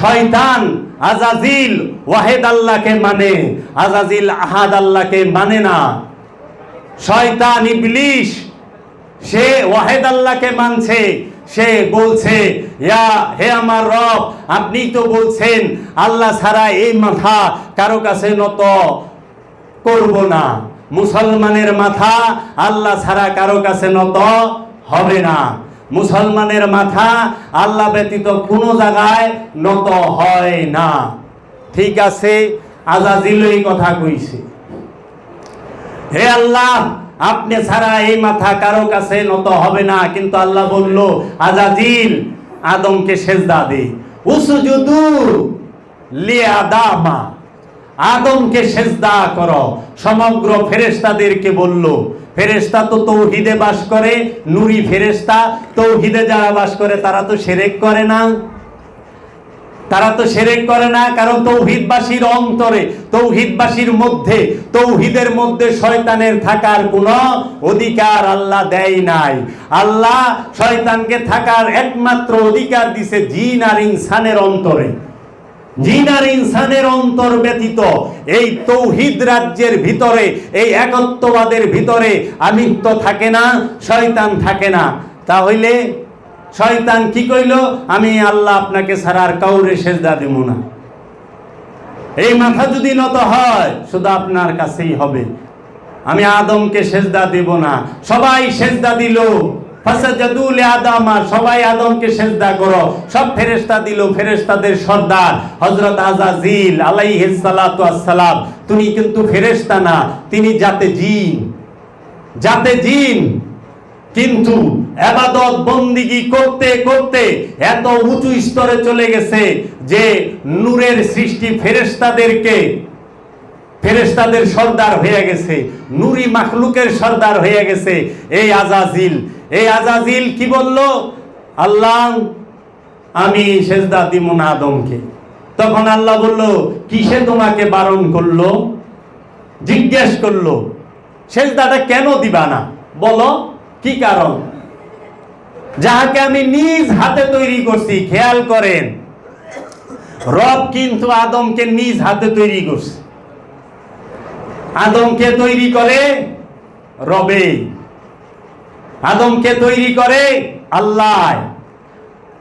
শয়তান আজাজিল ওয়াহেদ আল্লাহকে মানে আজাজিল আহাদ আল্লাহকে মানে না। শয়তান ইবলিশ, সে ওয়াহেদ আল্লাহকে মানছে, সে বলছে, ইয়া, হে আমার রব, আপনি তো বলছেন, আল্লাহ ছাড়া এই মাথা কারও কাছে নত করব না। মুসলমানের মাথা আল্লাহ ছাড়া কারও কাছে নত হবে না। মুসলমানের মাথা আল্লাহ ব্যতীত কোনো জায়গায় নত হয় না। ঠিক আছে? আজাজিল এই কথা কইছে। হে আল্লাহ, আপনি ছাড়া এই মাথা কারও কাছে নত হবে না। কিন্তু আল্লাহ বলল, আজাজিল, আদমকে সেজদা দে। উসুজুদু লিয়াদামা। আদমকে সেজদা করো। সমগ্র ফেরেশতাদেরকে বলল, ফেরেশতা তো তৌহিদে বাস করে, নুরি ফেরেশতা, তৌহিদে যারা বাস করে, তারা তো সেরেক করে না। তারা তো সেরেক করে না, কারণ তৌহিদবাসীর অন্তরে, তৌহিদবাসীর মধ্যে, তৌহিদের মধ্যে শয়তানের থাকার কোনো অধিকার আল্লাহ দেয় নাই। আল্লাহ শয়তানকে থাকার একমাত্র অধিকার দিছে জিন আর ইনসানের অন্তরে। জিন আর ইনসানের অন্তর ব্যতীত, এই তৌহিদ রাজ্যের ভিতরে, এই একত্ববাদের ভিতরে আমিত্ব থাকে না, শয়তান থাকে না। তাহলে শয়তান কি কইল? আমি আল্লাহ আপনাকে আর কাউরে সেজদা দেব না। এই মাথা যদি নত হয়, শুধু আপনার কাছেই হবে। আমি আদমকে সেজদা দেব না। সবাই সেজদা দিল। সবাই আদমকে সেজদা করো। সব ফেরেশতা দিল ফেরেশতাদের সর্দার, হযরত আজাজিল আলাইহিস সালাতু আসসালাম তিনি কিন্তু ফেরেশতা না, তিনি জাতে জিন। জাতে জিন। কিন্তু এবাদত বন্দিগি করতে করতে এত উঁচু স্তরে চলে গেছে যে নূরের সৃষ্টি ফেরেশতাদেরকে ফেরেশতাদের সর্দার হয়ে গেছে, নুরি মাখলুকের সর্দার হয়ে গেছে। এই আজাজিল এই আজাজিল কি বলল? আল্লাহ, আমি সেজদা দিব না আদমকে। তখন আল্লাহ বলল, কিসে তোমাকে বারণ করল? জিজ্ঞেস করল, সেজদাটা কেন দিবা না? বলো, কি কারণ? যাহাকে আমি নিজ হাতে তৈরি করছি, খেয়াল করেন, রব কিন্তু আদমকে নিজ হাতে তৈরি করছে। আদমকে তৈরি করে রবে। আদমকে তৈরি করে আল্লাহ।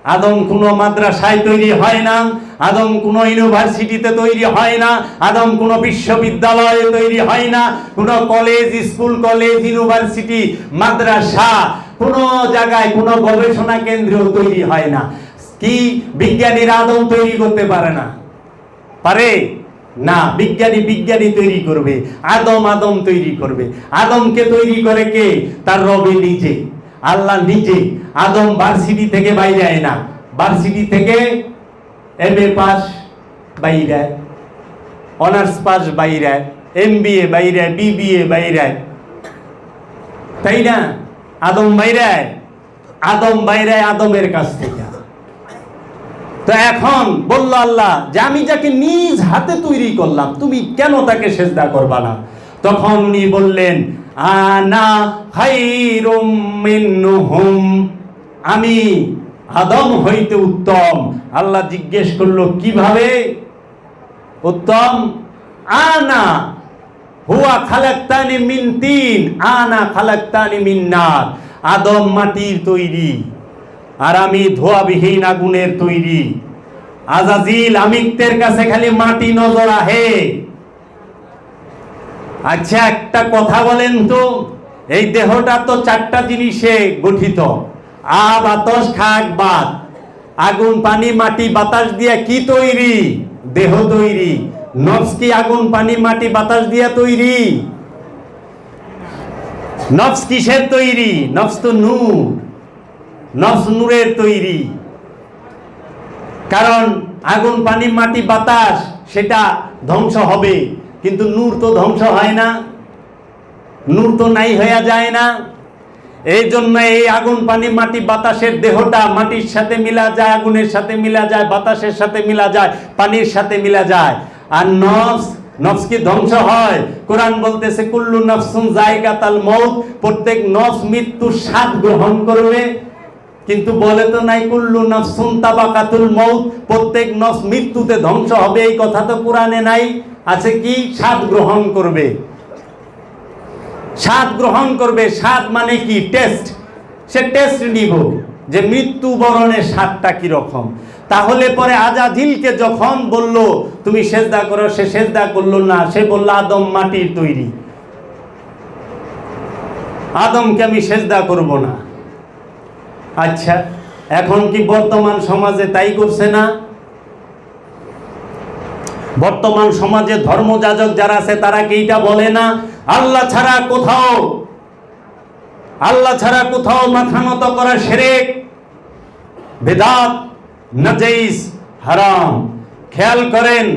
আদম কোনো মাদ্রাসায় তৈরি হয় না, আদম কোনো ইউনিভার্সিটিতে তৈরি হয় না, আদম কোনো বিশ্ববিদ্যালয়ে তৈরি হয় না, কোনো কলেজ, স্কুল, কলেজ, ইউনিভার্সিটি, মাদ্রাসা, কোনো জায়গায় কোনো গবেষণা কেন্দ্রেও তৈরি হয় না। কি? বিজ্ঞানীরা আদম তৈরি করতে পারে না। পারে? না, বিজ্ঞানী বিজ্ঞানী তৈরি করবে, আদম আদম তৈরি করবে। আদমকে তৈরি করে কে? তার রবে নিজে। আল্লাহ নিজে। আদম ভার্সিটি থেকে বাইরে আয় না। ভার্সিটি থেকে এম এ পাস বাইরে অনার্স পাস বাইরে এম বি এ বাইরে বিবিএ বাইরে তাই না? আদম বাইরে আদম বাইরে আদমের কাছ থেকে। তো এখন বলল আল্লাহ যে আমি যাকে নিজ হাতে তৈরি করলাম, তুমি কেন তাকে সেজদা করবা না? তখন উনি বললেন, আনা মিনহুম। আমি আদম হইতে উত্তম। আল্লাহ জিজ্ঞেস করল, কীভাবে? উত্তম, আনা হুয়া খালাক্তানি মিন তিন, আনা খালাক্তানি মিন নার। আদম মাটির তৈরি। আর আমি ধোয়াবিহীন আগুনের তৈরি। আজাজিল আমিত্বের কাছে খালি মাটি নজর আহে। আচ্ছা একটা কথা বলেন তো, এই দেহটা তো চারটা জিনিসে গঠিত। আ, বাতাস, খাক, বাত। আগুন, পানি, মাটি, বাতাস দিয়ে কি তৈরি? দেহ তৈরি। নফস কি আগুন, পানি, মাটি, বাতাস দিয়া তৈরি? নফস কিসের তৈরি? নফস তো নূর। নফস নূরের তৈরি। কারণ আগুন, পানি, মাটি, বাতাস, সেটা ধ্বংস হবে। কিন্তু নূর তো ধ্বংস হয় না। নূর তো নাই হয়ে যায় না। এই জন্য এই আগুন, পানি, মাটি, বাতাসের দেহটা মাটির সাথে মিলা যায়, আগুনের সাথে মিলা যায়, বাতাসের সাথে মিলা যায়, পানির সাথে মিলা যায়। আর নফস নফস কি ধ্বংস হয়? কোরআন বলতেছে, কুল্লু নফসুন জায়গাতাল মৌত প্রত্যেক নফস মৃত্যুর স্বাদ গ্রহণ করবে। কিন্তু বলে তো নাই, কুল্লু নফসুন তাবাকাতুল মৌত প্রত্যেক নফস মৃত্যুতে ধ্বংস হবে, এই কথা তো কোরআনে নাই। আছে কি? স্বাদ গ্রহণ করবে। স্বাদ গ্রহণ করবে, স্বাদ মানে কি? টেস্ট। সে টেস্ট নিব যে মৃত্যু বরণের স্বাদটা কি রকম তাহলে পরে আজাজিলকে যখন বলল, তুমি সেজদা করো সে সেজদা করল না, সে বলল, আদম মাটির তৈরি। আদমকে আমি সেজদা করব না। আচ্ছা এখন কি বর্তমান সমাজে তাই করছে না? বর্তমান সমাজে ধর্মযাজক যারা আছে, তারা কি এটা বলে না? আল্লাহ ছাড়া কোথাও, আল্লাহ ছাড়া কোথাও মাথা নত করা সেরেক, বেদাত নাজাইস হারাম। খেয়াল করেন,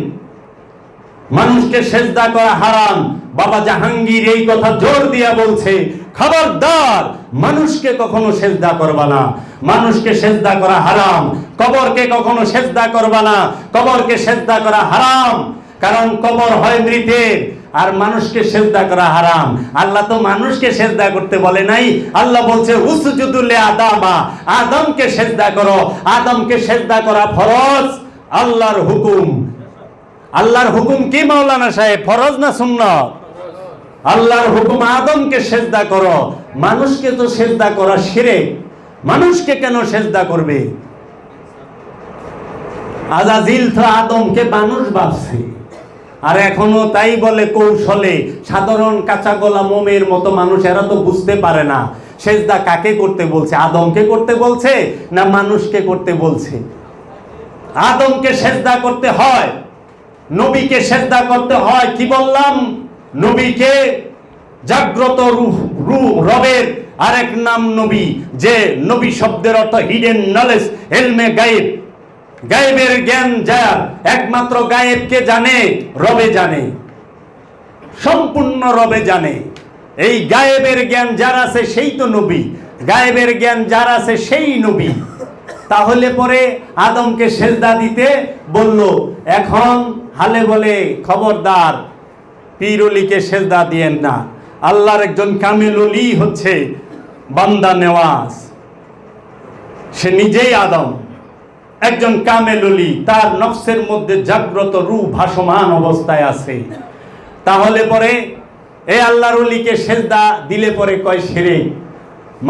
মানুষকে সেজদা করা হারাম। বাবা জাহাঙ্গীর এই কথা জোর দিয়া বলছে, খবরদার, মানুষকে কখনো সেজদা করবা না। মানুষকে সেজদা করা হারাম, কবরকে কখনো সেজদা করবা না। কবরকে সেজদা করা হারাম, কারণ কবর হয় মৃতের, আর মানুষকে সেজদা করা হারাম। আল্লাহ তো মানুষকে সেজদা করতে বলে নাই। আল্লাহ বলছে উসজুদুল্লে আদামা, আদমকে সেজদা করো। আদমকে সেজদা করা ফরজ, আল্লাহর হুকুম। আল্লাহর হুকুম কি, মাওলানা সাহেব? ফরজ না সুন্নত? আল্লাহর হুকুম আদমকে সেজদা করো। মানুষকে তো সেজদা করা সেরে মানুষকে কেন সেজদা করবে? আজাজিল তো আদমকে মানুষ ভাবছে। আর এখনও তাই বলে কৌশলে সাধারণ কাঁচা গলা মোমের মতো মানুষ, এরা তো বুঝতে পারে না সেজদা কাকে করতে বলছে, আদমকে করতে বলছে না মানুষকে করতে বলছে? আদমকে সেজদা করতে হয়, নবীকে সেজদা করতে হয়, কি বললাম? নবীকে জাগ্রত রূহ রূহ রবের আরেক নাম নবী, যে নবী শব্দের অর্থ হিডেন নলেজ হেলমে গায়েব গায়েবের জ্ঞান যার, একমাত্র গায়েবকে জানে, রবে জানে। সম্পূর্ণ রবে জানে। এই গায়েবের জ্ঞান যার আছে সেই তো নবী। গায়েবের জ্ঞান যার আছে সেই নবী। তাহলে পরে আদমকে সেজদা দিতে বলল, এখন হালে বলে খবরদার পীরলিকে সেজদা দিয়েন না। আল্লাহর একজন কামেললি হচ্ছে বান্দা নেওয়াজ। সে নিজেই আদম। একজন কামেললি তার নফসের মধ্যে জাগ্রত রূপ ভাসমান অবস্থায় আছে। তাহলে পরে এ আল্লাহর অলিকে সেজদা দিলে পরে কয় সেরে,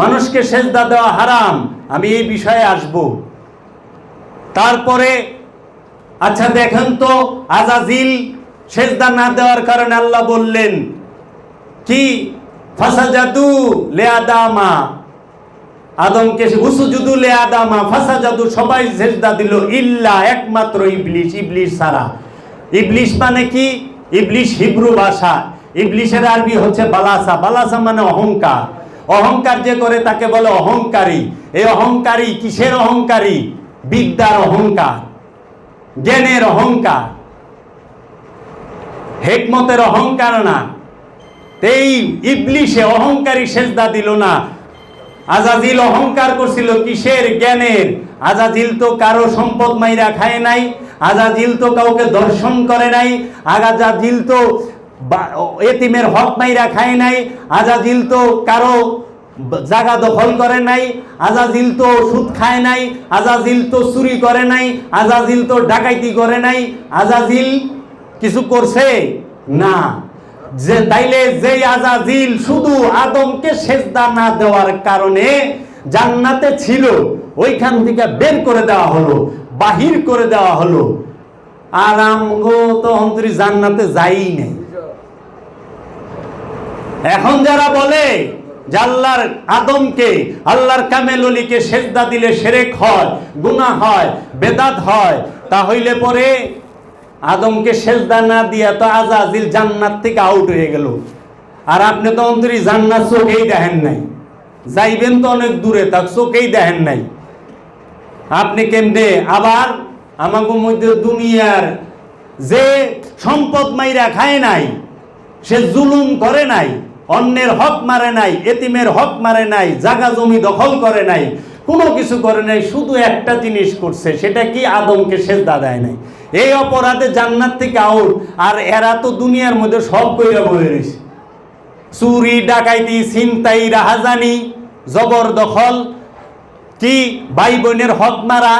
মানুষকে সেজদা দেওয়া হারাম, আমি এই বিষয়ে আসব। তারপরে আচ্ছা দেখেন তো, আজাজিল সেজদা না দেওয়ার কারণে আল্লাহ বললেন, কি? ফাসাজাদু লে আদামা আদমকে উসুজুদু লে আদামা ফাসাজাদু সবাই সেজদা দিল, ইল্লা একমাত্র ইবলিশ ইবলিশ সারা ইবলিশ মানে কি? ইবলিশ হিব্রু ভাষা। ইবলিশের আরবি হচ্ছে বালাসা। বালাসা মানে অহংকার। অহংকার যে করে তাকে বলে অহংকারী। এই অহংকারী কিসের অহংকারী? বিদ্যার অহংকার। জ্ঞানের অহংকার। হেকমতের অহংকার না। এই ইবলিশে অহংকারী সেজদা দিল না। আজাজিল অহংকার করছিল কিসের জ্ঞানের? আজাজিল তো কারও সম্পদ মাইরা খায় নাই। আজাজিল তো কাউকে দর্শন করে নাই। আগাজাজিল তো এতিমের হক মাইরা খায় নাই। আজাজিল তো কারও জায়গা দখল করে নাই। আজাজিল তো সুদ খায় নাই। আজাজিল তো চুরি করে নাই। আজাজিল তো ডাকাইতি করে নাই। আজাজিল কিছু করছে? না। যে তাইলে যেই আজাজিল শুধু আদমকে সেজদা না দেওয়ার কারণে জান্নাতে ছিল, ওইখান থেকে বের করে দেওয়া হলো, বাহির করে দেওয়া হলো। আর আমগো তো অন্তরি জান্নাতে যাই নেই। এখন যারা বলে যে আল্লাহর আদমকে, আল্লাহর কামেললিকে সেজদা দিলে সেরেক হয়, গুনাহ হয়, বেদাত হয়, তাহলে পরে আদমকে সেজদা না দিয়া তো আজাজিল জান্নাত থেকে আউট হয়ে গেল। আর আপনি তো অন্তরি জান্নাত চোখেই দেখেন নাই। যাইবেন তো অনেক দূরে, তাক চোখেই দেখেন নাই। আপনি কেমনে? আবার আমাকে মধ্যে দুনিয়ার যে সম্পদ মাইরা খায় নাই, সে জুলুম করে নাই, অন্যের হক মারে নাই, এতিমের হক মারে নাই, জাগা জমি দখল করে নাই কোনো কিছু করে নাই, শুধু একটা জিনিস করছে, সেটা কি আদমকে সেজদা দেয় নাই? এই অপরাধে জান্নাত থেকে আউট আর এরা তো দুনিয়ার মধ্যে সব কইরা বয়ে রয়েছে চুরি, ডাকাইতি, ছিনতাই, রাহাজানি, জবরদখল, কি ভাই বোনের হক মারা,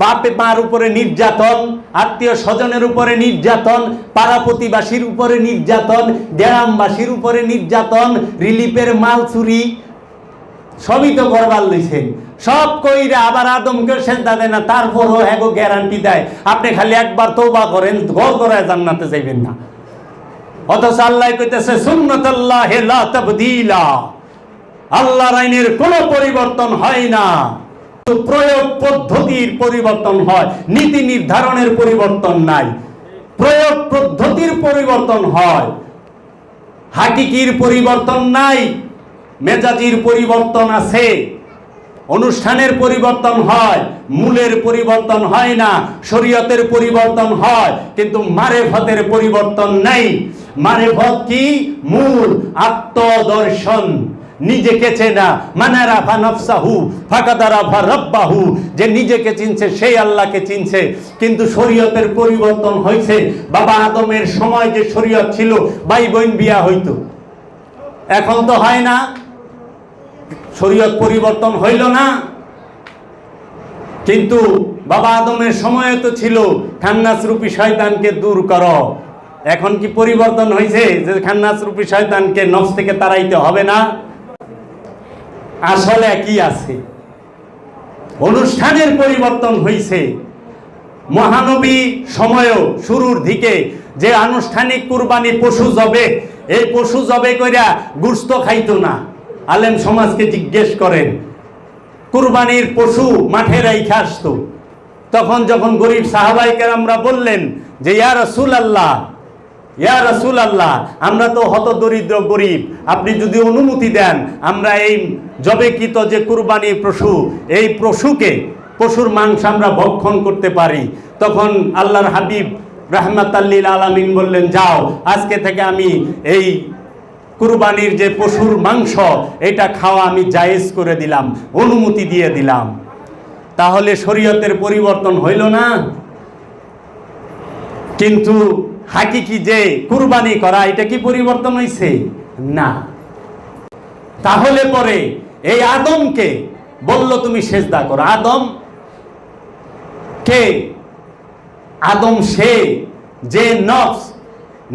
বাপে মার উপরে নির্যাতন, আত্মীয় স্বজনের উপরে নির্যাতন, পাড়া প্রতিবাসীর উপরে নির্যাতন, গ্রামবাসীর উপরে নির্যাতন, রিলিফের মাল চুরি সবই তো করবার লইছেন। সব কইরা আবার আদমকে সেজদা দেয় না, তারপরও হ্যাগো গ্যারান্টি দেয়। আপনি খালি একবার তৌবা করেন, ঘর করে জান্নাতে যাইবেন না। অথচ আল্লাহ কইতেছে, সুন্নতাল্লাহ লা তাবদীলা। আল্লাহর আইনের কোনো পরিবর্তন হয় না। প্রয়োগ পদ্ধতির পরিবর্তন হয়, নীতি নির্ধারণের পরিবর্তন নাই। প্রয়োগ পদ্ধতির পরিবর্তন হয়। হাকিকির পরিবর্তন নাই। মেজাজির পরিবর্তন আছে। অনুষ্ঠানের পরিবর্তন হয়, মূলের পরিবর্তন হয় না, শরীয়তের পরিবর্তন হয়, কিন্তু মারেফতের পরিবর্তন নাই। মারেফত কি? মূল, আত্মদর্শন। নিজেকে চেনা। মানে রাফা নফসাহু, ফাকাদা রাফা রব্বাহু। যে নিজেকে চিনছে সেই আল্লাহকে চিনছে। কিন্তু শরীয়তের পরিবর্তন হয়েছে। বাবা আদমের সময় যে শরীয়ত ছিল ভাই বোন বিয়া হইতো। এখন তো হয় না। শরীয়ত পরিবর্তন হইল না। কিন্তু বাবা আদমের সময় তো ছিল খান্নাস রূপী শয়তানকে দূর করো। এখন কি পরিবর্তন হয়েছে যে খান্নাস রূপী শয়তানকে নফস থেকে তাড়াইতে হবে না? আসলে কি আছে? অনুষ্ঠানের পরিবর্তন হয়েছে মহানবী সময়ও শুরুর দিকে যে আনুষ্ঠানিক কুরবানি পশু জবে, এই পশু জবে কইরা গুস্ত খাইতো না। আলেম সমাজকে জিজ্ঞেস করেন, কুরবানির পশু মাঠে রাইখে আসতো? তখন যখন গরিব সাহাবাইকার আমরা বললেন যে, ইয়া রসুল আল্লাহ ইয়া রসুল আল্লাহ আমরা তো হত দরিদ্র গরিব, আপনি যদি অনুমতি দেন, আমরা এই জবেকৃত যে কুরবানি পশু, এই পশুকে, পশুর মাংস আমরা ভক্ষণ করতে পারি। তখন আল্লাহর হাবিব রাহমাতাল্লিল আলামিন বললেন, যাও, আজকে থেকে আমি এই কুরবানির যে পশুর মাংস, এটা খাওয়া আমি জায়েজ করে দিলাম, অনুমতি দিয়ে দিলাম। তাহলে শরীয়তের পরিবর্তন হইল না? কিন্তু হাকিকি যে কুরবানি করা, এটা কি পরিবর্তন হয়েছে না। তাহলে পরে এই আদমকে বলল, তুমি সেজদা করো। আদম কে? আদম সে যে নফস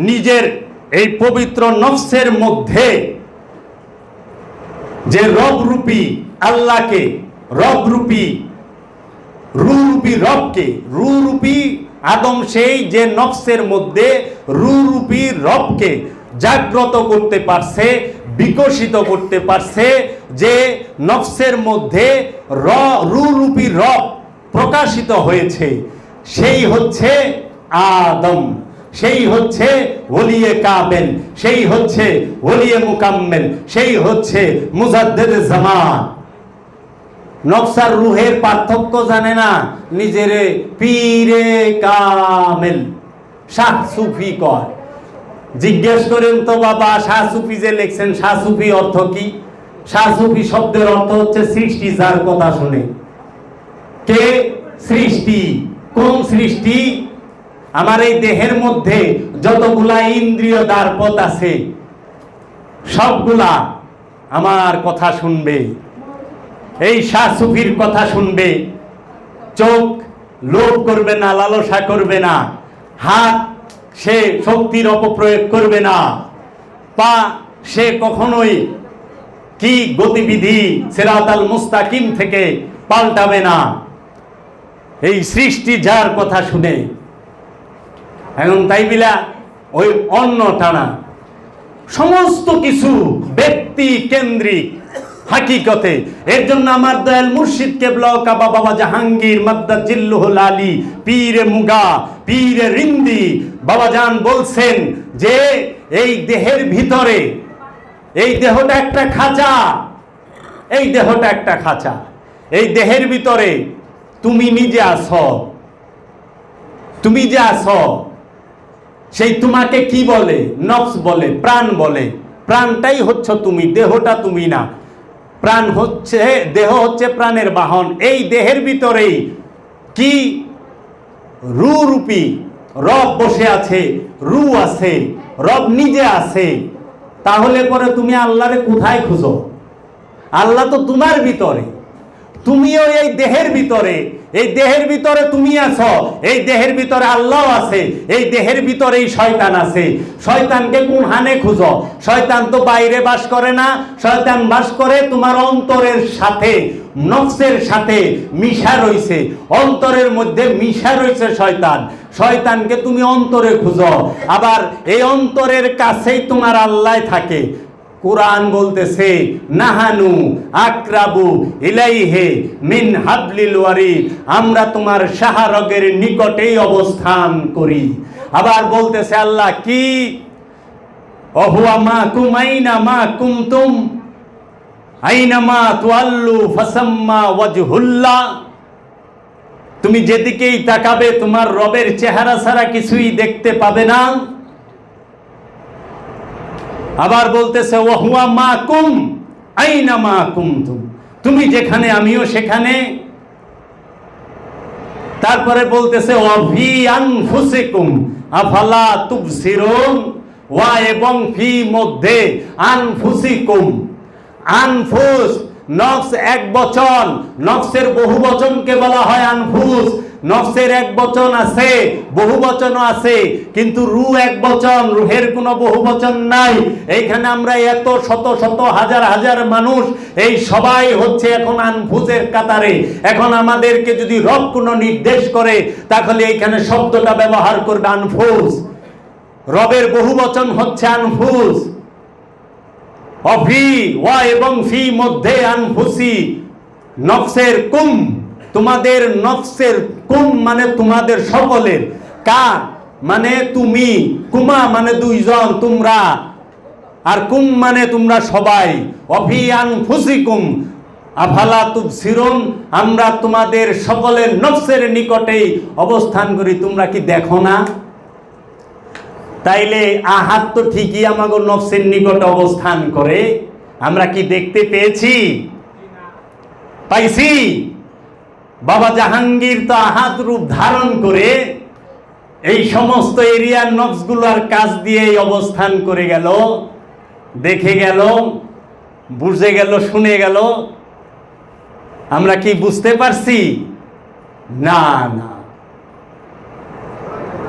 নিজের এই পবিত্র নফসের মধ্যে যে রবরূপী আল্লাহকে রবরূপী রুরূপী রবকে রুরূপী আদম সেই যে নফসের মধ্যে রুরূপী রবকে জাগ্রত করতে পারছে, বিকশিত করতে পারছে, যে নফসের মধ্যে র রুরূপী রব প্রকাশিত হয়েছে, সেই হচ্ছে আদম। সেই হচ্ছে ওলিয়ে কাবেল সেই হচ্ছে ওলিয়ে মুকাম্মেল, সেই হচ্ছে মুজাদ্দেদ জামান। নকশার রুহের পার্থক্য জানে না নিজেরে পীরে কামেল, শাহ সুফি কয়। জিজ্ঞেস করেন, তো বাবা, শাহ সুফি যে লিখছেন, শাহ সুফি অর্থ কি? শাহ সুফি শব্দের অর্থ হচ্ছে সৃষ্টি, যার কথা শুনে। কে? সৃষ্টি। কোন সৃষ্টি? আমার এই দেহের মধ্যে যতগুলা ইন্দ্রিয় দ্বারপথ আছে, সবগুলা আমার কথা শুনবে। এই শাহ সুফির কথা শুনবে। চোখ লোভ করবে না, লালসা করবে না। হাত সে শক্তির অপপ্রয়োগ করবে না। পা সে কখনোই কি গতিবিধি সেরাতাল মুস্তাকিম থেকে পাল্টাবে না। এই সৃষ্টি যার কথা শুনে এখন তাই বিলা, ওই অন্য টানা সমস্ত কিছু ব্যক্তি কেন্দ্রিক হাকিকতে। এর জন্য আমার দয়াল মুর্শিদ কেবলা কাবা বাবা জাহাঙ্গীর, মাদ্দা জিল্লুহুল আলী, পীরে মুগা, পীরে রিন্দি বাবা জান বলছেন যে এই দেহের ভিতরে, এই দেহটা একটা খাঁচা, এই দেহটা একটা খাঁচা। এই দেহের ভিতরে তুমি নিজে আছো। তুমি যে আছো সেই তোমাকে কি বলে? নফস বলে, প্রাণ বলে। প্রাণটাই হচ্ছে তুমি, দেহটা তুমি না। প্রাণ হচ্ছে, দেহ হচ্ছে প্রাণের বাহন। এই দেহের ভিতরেই কি? রু রূপী। রব বসে আছে, রু আছে, রব নিজে আছে। তাহলে পরে তুমি আল্লাহরে কোথায় খুঁজো? আল্লাহ তো তোমার ভিতরে। তুমিও এই দেহের ভিতরে, এই দেহের ভিতরে তুমি আছো, এই দেহের ভিতরে আল্লাহ আছে, এই দেহের ভিতরে এই শয়তান আছে। শয়তানকে কোন হানে খুঁজো? শয়তান তো বাইরে বাস করে না, শয়তান বাস করে তোমার অন্তরের সাথে, নফসের সাথে মিশা রইছে। অন্তরের মধ্যে মিশা রইছে শয়তান। শয়তানকে তুমি অন্তরে খুঁজো। আবার এই অন্তরের কাছেই তোমার আল্লাহ থাকে। কোরআন বলতেছে, নাহানু আক্রাবু ইলাইহে মিন হাবলিল ওয়ারিদ আমরা তোমার শাহরগের নিকটেই অবস্থান করি। আবার বলতেছে আল্লাহ, কি? অহুয়া মা কুম, আইনা মা কুমতুম, আইনা মা তুয়াল্লু ফাসাম্মা ওয়াজহুল্লাহ তুমি যেদিকেই তাকাবে তোমার রবের চেহারা ছাড়া কিছুই দেখতে পাবে না। আবার বলতেছে, ওহুয়া মা কুম, আইনা মা কুম তুমি যেখানে, আমিও সেখানে। তারপরে বলতেছে, অভি আনফুসিকুম, আফালা তুবসিরুন, ওয়া এবং ফি মধ্যে আনফুসিকুম। আনফুস, নফস এক বচন, নফসের বহু বচনকে বলা হয় আনফুস। নফসের এক বচন আছে, বহু বচনও আছে, কিন্তু রু এক বচন, রুহের কোনো বহু বচন নাই। এইখানে আমরা এত শত শত হাজার হাজার মানুষ, এই সবাই হচ্ছে এখন আনফুসের কাতারে। এখন আমাদেরকে যদি রব কোনো নির্দেশ করে, তাহলে এইখানে শব্দটা ব্যবহার করবে আনফুস রবের বহু বচন হচ্ছে আনফুস অফি, ওয়া এবং ফি মধ্যে আনফুসি, নফসের কুম। তোমাদের নফসের কুম মানে তোমাদের সকলের। কার মানে তুমি, কুমা মানে দুইজন, তোমরা। আর কুম মানে তোমরা সবাই। অফি আনফুসিকুম আফালা তুবসিরুন, আমরা তোমাদের সকলের নফসের নিকটেই অবস্থান করি, তোমরা কি দেখো না? তাইলে আহাত তো ঠিকই আমাকে নফসের নিকট অবস্থান করে। আমরা কি দেখতে পেয়েছি? পাইছি? বাবা জাহাঙ্গীর তো আহাত রূপ ধারণ করে এই সমস্ত এরিয়ার নফসগুলোর কাজ দিয়ে অবস্থান করে গেল, দেখে গেল, বুঝে গেল, শুনে গেল। আমরা কি বুঝতে পারছি? না না।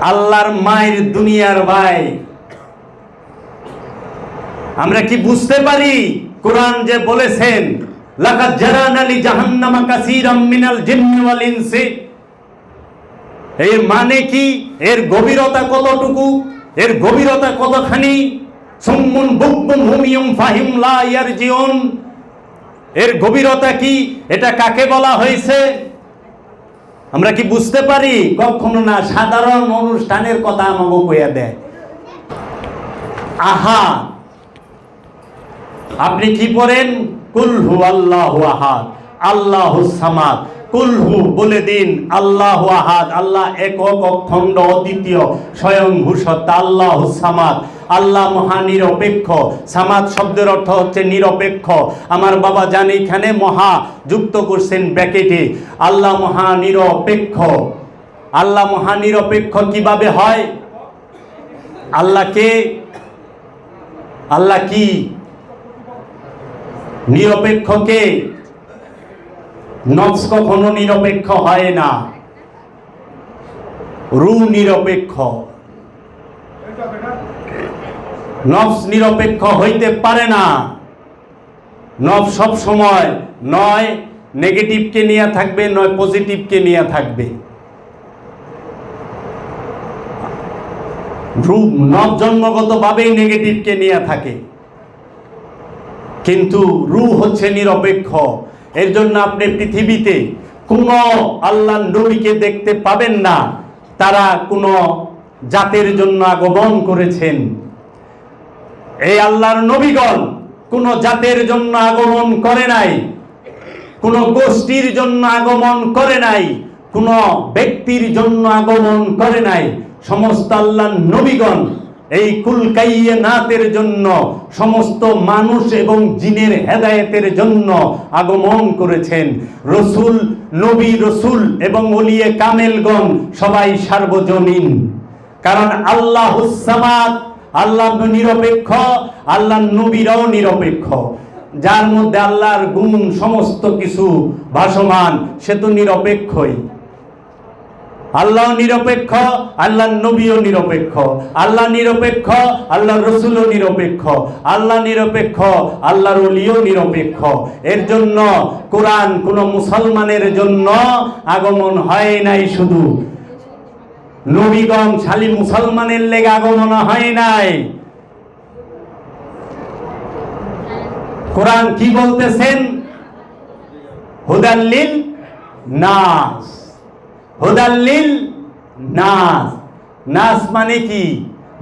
আল্লাহর মায়ের দুনিয়ার ভাই। আমরা কি বুঝতে পারি? কোরআন যে বলেছেন লাকাদ জারান আলী জাহান্নামা কাসীরাম মিনাল জিন্নি ওয়াল ইনসি। এর মানে কি? এর গভীরতা কতটুকু? এর গভীরতা কতখানি? সুম্মুন বুকবুন হুমিয়ুম ফাহিম লা ইয়ারজিউন। এর গভীরতা কি? এটা কাকে বলা হয়েছে? আমরা কি বুঝতে পারি? কখনো না সাধারণ অনুষ্ঠানের কথা আমাকে কইয়া দেয়। আহা! আপনি কি পড়েন? কুলহু আল্লাহ আহাদ, আল্লাহ সামাদ। কুলহু বলে দিন, আল্লাহ আহাদ। আল্লাহ একক অখণ্ড অদ্বিতীয়, স্বয়ং ভূষত্তা আল্লাহ সামাদ। আল্লাহ মহা নিরপেক্ষ। সামাদ শব্দের অর্থ হচ্ছে নিরপেক্ষ। আমার বাবা জান এখানে মহা যুক্ত করছেন ব্র্যাকেটে। আল্লাহ মহা নিরপেক্ষ। আল্লাহ মহা নিরপেক্ষ কীভাবে হয়? আল্লাহকে আল্লাহ কি? নিরপেক্ষকে। নফস কখনো নিরপেক্ষ হয় না। রু নিরপেক্ষ। নফস নিরপেক্ষ হইতে পারে না। নফ সব সময় নয়, নেগেটিভকে নিয়ে থাকবে, নয়, পজিটিভকে নিয়ে থাকবে। রূপ নব জন্মগতভাবেই নেগেটিভকে নিয়ে থাকে। কিন্তু রু হচ্ছে নিরপেক্ষ। এর জন্য আপনি পৃথিবীতে কোনো আল্লাহ নবীকে দেখতে পাবেন না। তারা কোনো জাতের জন্য আগমন করেছেন। এই আল্লাহর নবীগণ কোন জাতের জন্য আগমন করে নাই, কোন গোষ্ঠীর জন্য আগমন করে নাই, কোন ব্যক্তির জন্য আগমন করে নাই। সমস্ত আল্লাহ নবীগণ এই কুলকাইয়ে নাতের জন্য, সমস্ত মানুষ এবং জিনের হেদায়েতের জন্য আগমন করেছেন। রসুল, নবী রসুল এবং ওলিয়ে কামেলগণ সবাই সার্বজনীন। কারণ আল্লাহ আল্লাহ নিরপেক্ষ, আল্লাহ নবীরাও নিরপেক্ষ। যার মধ্যে আল্লাহর গুণ সমস্ত কিছু ভাসমান, সে তো নিরপেক্ষই। আল্লাহ নিরপেক্ষ, আল্লাহ নবীও নিরপেক্ষ। আল্লাহ নিরপেক্ষ, আল্লাহ রসুলও নিরপেক্ষ। আল্লাহ নিরপেক্ষ, আল্লাহর অলিও নিরপেক্ষ। এর জন্য কোরআন কোন মুসলমানের জন্য আগমন হয় নাই শুধু। নবীগণ খালি মুসলমানের লেগে আগমন হয় নাই। কোরআন কি বলতেছেন? হুদাল্লিল নাস। হুদাল্লিল নাস। নাস মানে কি?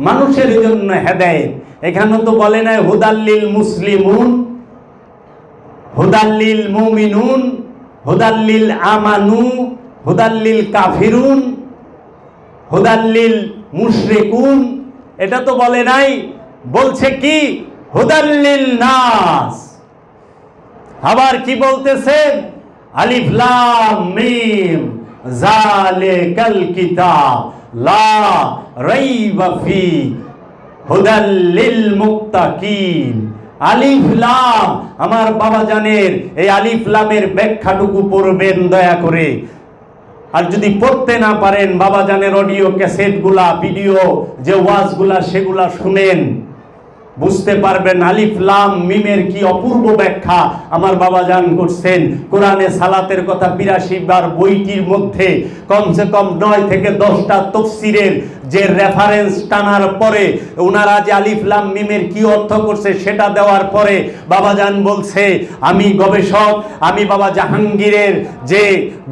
মানুষের জন্য হেদায়েত। এখানে তো বলে নাই হুদাল্লিল মুসলিমুন হুদাল্লিল মুমিনুন হুদাল্লিল আমানু হুদাল্লিল কাফিরুন হুদাল্লিল মুশরিকুন। এটা তো বলে নাই। বলছে কি? হুদাল্লিল নাস। আবার কি বলতেছেন আলিফ লাম মিম। জালিকাল কিতাব, লা রাইবা ফি হুদাল লিল মুত্তাকিন। আলিফ লাম, আমার বাবা জানের এই আলিফ লামের ব্যাখ্যাটুকু পড়বেন দয়া করে। আর যদি পড়তে না পারেন, বাবা জানের অডিও ক্যাসেটগুলা, ভিডিও যে ওয়াজগুলা, সেগুলা শুনেন। বুঝতে পারবেন আলিফ, লাম, মিমের কি অপূর্ব ব্যাখ্যা? আমার বাবা জান করছেন, কোরআনে সালাতের কথা বিরাশি বার বইটির মধ্যে, কমসে কম নয় থেকে দশটা তফসিরের যে রেফারেন্স টানার পরে ওনারা যে আলিফ লাম মিমের কি অর্থ করছে সেটা দেওয়ার পরে বাবা জান বলছে, আমি গবেষক, আমি বাবা জাহাঙ্গীরের যে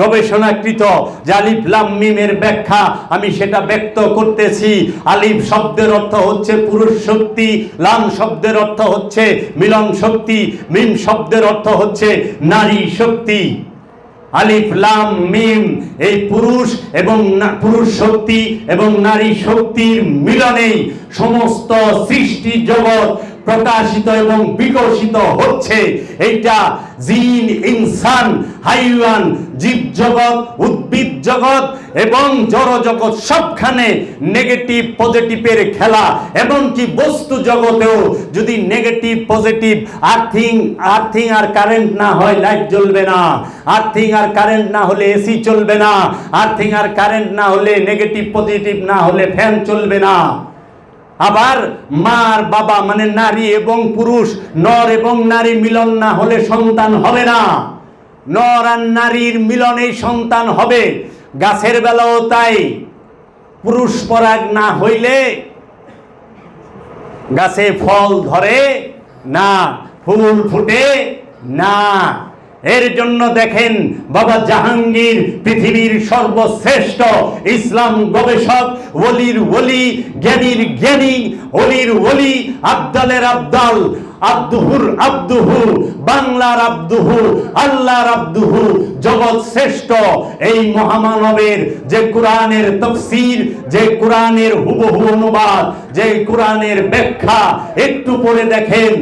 গবেষণাকৃত যে আলিফ লাম মিমের ব্যাখ্যা, আমি সেটা ব্যক্ত করতেছি। আলিফ শব্দের অর্থ হচ্ছে পুরুষ শক্তি, লাম শব্দের অর্থ হচ্ছে মিলন শক্তি, মিম শব্দের অর্থ হচ্ছে নারী শক্তি। আলিফ, লাম, মিম, এই পুরুষ এবং পুরুষ শক্তি এবং নারী শক্তির মিলনেই সমস্ত সৃষ্টি জগৎ প্রকাশিত এবং বিকশিত হচ্ছে। এইটা জিন, ইনসান, হাইওয়ান জীব জগৎ উদ্ভিদ জগৎ এবং জড় জগৎ সবখানে নেগেটিভ পজিটিভের খেলা। এমনকি বস্তু জগতেও যদি নেগেটিভ পজিটিভ আর্থিং আর্থিং আর কারেন্ট না হয় লাইট জ্বলবে না। আর্থিং আর কারেন্ট না হলে এসি চলবে না। আর্থিং আর কারেন্ট না হলে নেগেটিভ পজিটিভ না হলে ফ্যান চলবে না। আবার মা আর বাবা মানে নারী এবং পুরুষ, নর এবং নারী মিলন না হলে সন্তান হবে না। নর আর নারীর মিলনেই সন্তান হবে। গাছের বেলাও তাই। পুরুষ পরাগ না হইলে গাছে ফল ধরে না, ফুল ফুটে না। এর জন্য দেখেন বাবা জাহাঙ্গীর পৃথিবীর সর্বশ্রেষ্ঠ ইসলাম গবেষক, ওলির ওলি, জ্ঞানীর জ্ঞানী অলির ওলি, আবদালের আবদাল, আব্দুহুর আব্দুহু বাংলার আব্দুহু আল্লাহর আব্দুহু জগৎ শ্রেষ্ঠ। এই মহামানবের যে কোরআনের তফসির, যে কোরআনের হুবহু অনুবাদ, যে কোরআনের ব্যাখ্যা, একটু পরে দেখেন।